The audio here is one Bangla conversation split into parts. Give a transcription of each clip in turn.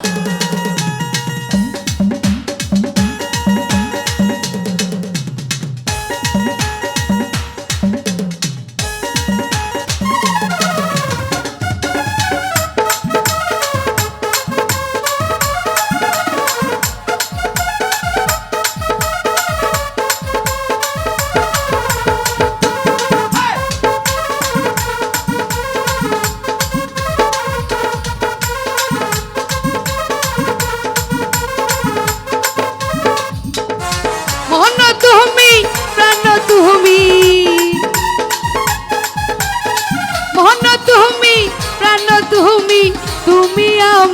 মন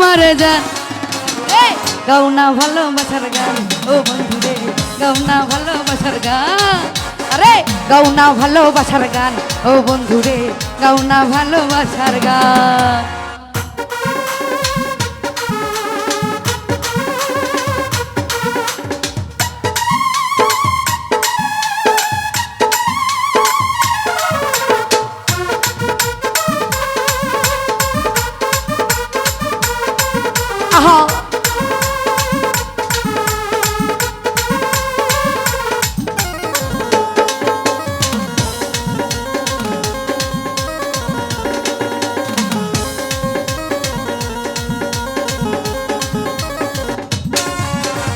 আমার জান গাও না ভালোবাসার গান। ও বন্ধু রে গাও না ভালোবাসার গান। আরে! গাও না ভালোবাসার গান। ও বন্ধু রে গাও না ভালোবাসার গান।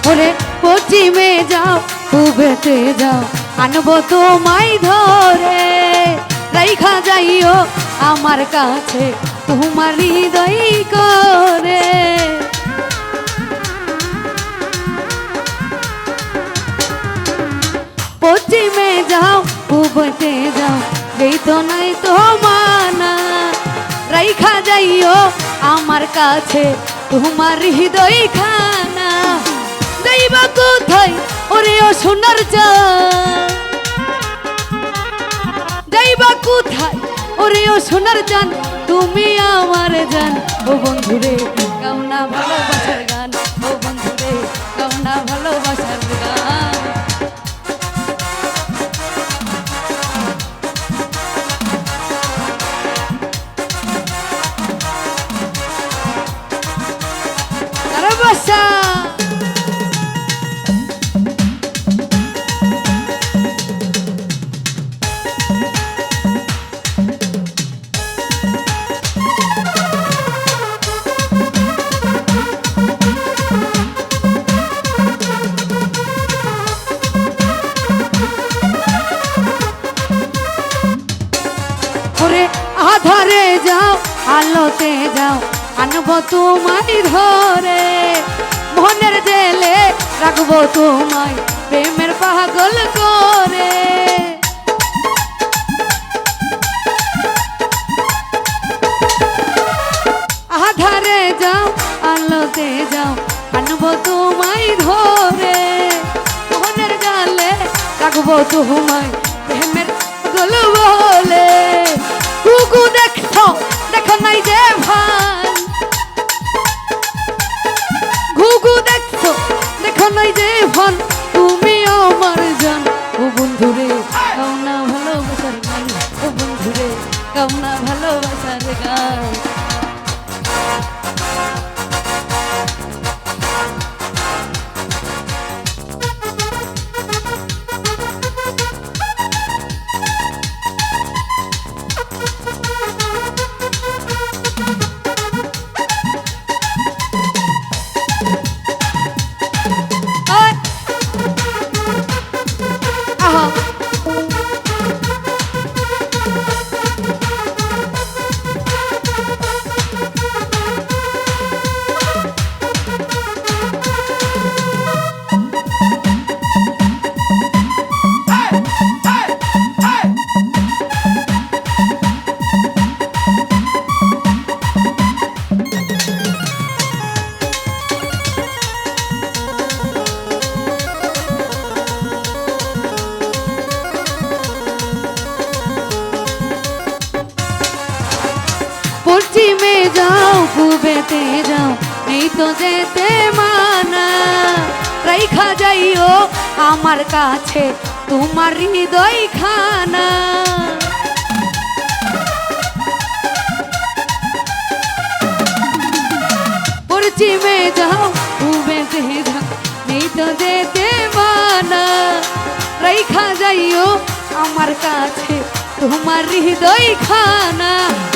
ওরে পশ্চিমে যাও, পূবেতে যাও। আনব তোমায় ধরে, রাইখা যাইও আমার কাছে, তোমার হৃদয় করে। পশ্চিমে যাও, পূবতে যাও যেই তো নাই তো মানা। রাইখা যাইও আমার কাছে, তোমার হৃদয় খানা যাইবা কোথায়? ওরে ও সোনার চা যাইবা কোথায়? ওরে ও সোনার তুমি আমার জান। ও বন্ধুরে কামনা ভালোবাসার আলোতে যাও, আনব তোমায় ধরে। মনের জেলে রাখব তোমায়, প্রেমের পাগল করে। আধারে যাও, আলোতে যাও, আনব তোমায় ধরে। মনের জালে রাখব তোমায় আমার জান। ও বন্ধুরে গাও না পশ্চিমে যাও পূবেতে যাও এই তো যেতে মানা। রাইখা যাইও আমার কাছে, তোমার হৃদয় খানা। চিমে যাও উবে যাও, নেই তো যেতে মানা। রাইখা যাইও আমার কাছে তোমার হৃদয় খানা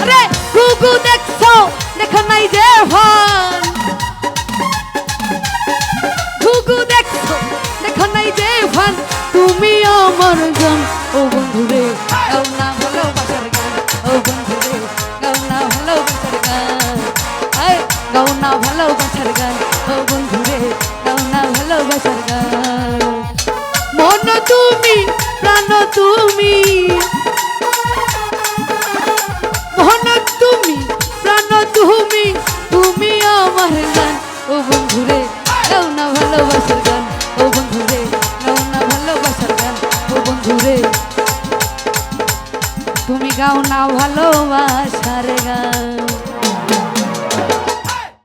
রে গুগু দেখছ? দেখো নাই যে ভান ঘুঘু দেখছ? দেখো নাই যে ভান তুমি আমার জন। ও বন্ধু রে, গাও না ভালোবাসার গান। ও তুমি, প্রাণ তুমি গাও না ভালোবাসার গান।